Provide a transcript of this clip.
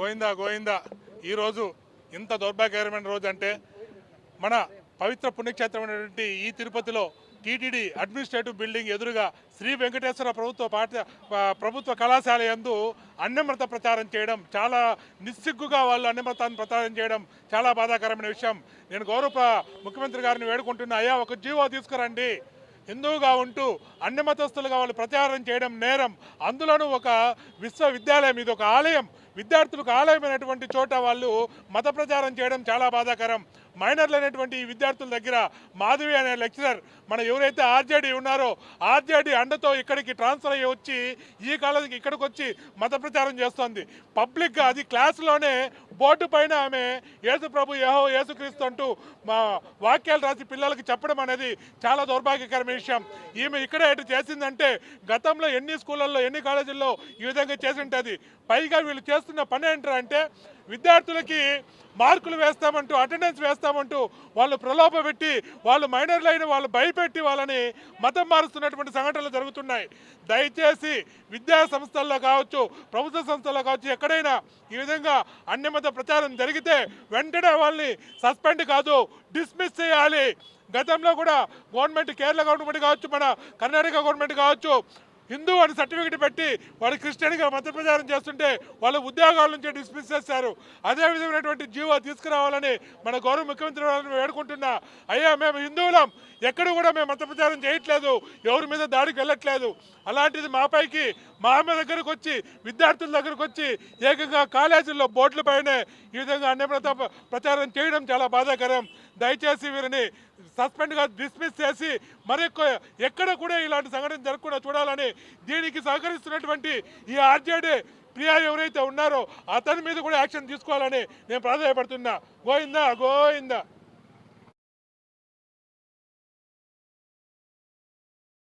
గోయిందా గోయిందా? ఈరోజు ఇంత దౌర్భాగ్యకరమైన రోజు అంటే మన పవిత్ర పుణ్యక్షేత్రమైనటువంటి ఈ తిరుపతిలో టీటీడీ అడ్మినిస్ట్రేటివ్ బిల్డింగ్ ఎదురుగా శ్రీ వెంకటేశ్వర ప్రభుత్వ పాఠ ప్రభుత్వ కళాశాల యందు అన్నమృత ప్రచారం చేయడం చాలా నిస్సిగ్గుగా వాళ్ళు అన్నమృతాన్ని ప్రచారం చేయడం చాలా బాధాకరమైన విషయం. నేను గౌరవ ముఖ్యమంత్రి గారిని వేడుకుంటున్నా అయ్యా ఒక జీవో తీసుకురండి. హిందువుగా ఉంటూ అన్ని మతస్థులుగా వాళ్ళు ప్రచారం చేయడం నేరం. అందులోనూ ఒక విశ్వవిద్యాలయం ఇది ఒక ఆలయం. విద్యార్థులకు ఆలయమైనటువంటి చోట వాళ్ళు మత ప్రచారం చేయడం చాలా బాధాకరం. మైనర్లు అనేటువంటి ఈ విద్యార్థుల దగ్గర మాధవి అనే లెక్చరర్ మన ఎవరైతే ఆర్జేడీ ఉన్నారో ఆర్జేడీ అండతో ఇక్కడికి ట్రాన్స్ఫర్ అయ్యి వచ్చి ఈ కాలేజీకి ఇక్కడికి వచ్చి మత ప్రచారం చేస్తోంది. పబ్లిక్గా అది క్లాసులోనే బోర్డు పైన ఆమె యేసు ప్రభు యహో యేసుక్రీస్తు అంటూ మా వాక్యాలు రాసి పిల్లలకి చెప్పడం అనేది చాలా దౌర్భాగ్యకరమైన విషయం. ఈమె ఇక్కడ ఎటు చేసిందంటే గతంలో ఎన్ని స్కూళ్ళల్లో ఎన్ని కాలేజీల్లో ఈ విధంగా చేసి ఉంటుంది. పైగా వీళ్ళు చేస్తున్న పని ఏంటంటే విద్యార్థులకి మార్కులు వేస్తామంటూ అటెండెన్స్ వేస్తామంటూ వాళ్ళు ప్రలోభ పెట్టి వాళ్ళు మైనర్లు అయిన వాళ్ళు భయపెట్టి వాళ్ళని మతం మారుస్తున్నటువంటి సంఘటనలు జరుగుతున్నాయి. దయచేసి విద్యా సంస్థల్లో కావచ్చు ప్రభుత్వ సంస్థల్లో కావచ్చు ఎక్కడైనా ఈ విధంగా అన్యమత ప్రచారం జరిగితే వెంటనే వాళ్ళని సస్పెండ్ కాదు డిస్మిస్ చేయాలి. గతంలో కూడా గవర్నమెంట్ కేరళ గవర్నమెంట్ కావచ్చు మన కర్ణాటక గవర్నమెంట్ కావచ్చు హిందూ అని సర్టిఫికెట్ పెట్టి వాడు క్రిస్టియన్గా మత ప్రచారం చేస్తుంటే వాళ్ళ ఉద్యోగాల నుంచి డిస్మిస్ చేశారు. అదే విధమైనటువంటి జీవో తీసుకురావాలని మన గౌరవ ముఖ్యమంత్రి వారిని వేడుకుంటున్నా. అయ్యా మేము హిందువులం. ఎక్కడ కూడా మేము మత ప్రచారం చేయట్లేదు. ఎవరి మీద దాడికి వెళ్ళట్లేదు. అలాంటిది మాపైకి మా అమ్మ దగ్గరకు వచ్చి విద్యార్థుల దగ్గరకు వచ్చి ఏకంగా కాలేజీల్లో బోర్డుల పైనే ఈ విధంగా అన్యమత ప్రచారం చేయడం చాలా బాధాకరం. దయచేసి వీరిని సస్పెండ్గా డిస్మిస్ చేసి మరి ఎక్కడ కూడా ఇలాంటి సంఘటన జరగకుండా చూడాలని దీనికి సహకరిస్తున్నటువంటి ఈ ఆర్జేడీ ప్రియా ఎవరైతే ఉన్నారో అతని మీద కూడా యాక్షన్ తీసుకోవాలని నేను ప్రాధాన్యపడుతున్నా గోయిందా గోయిందా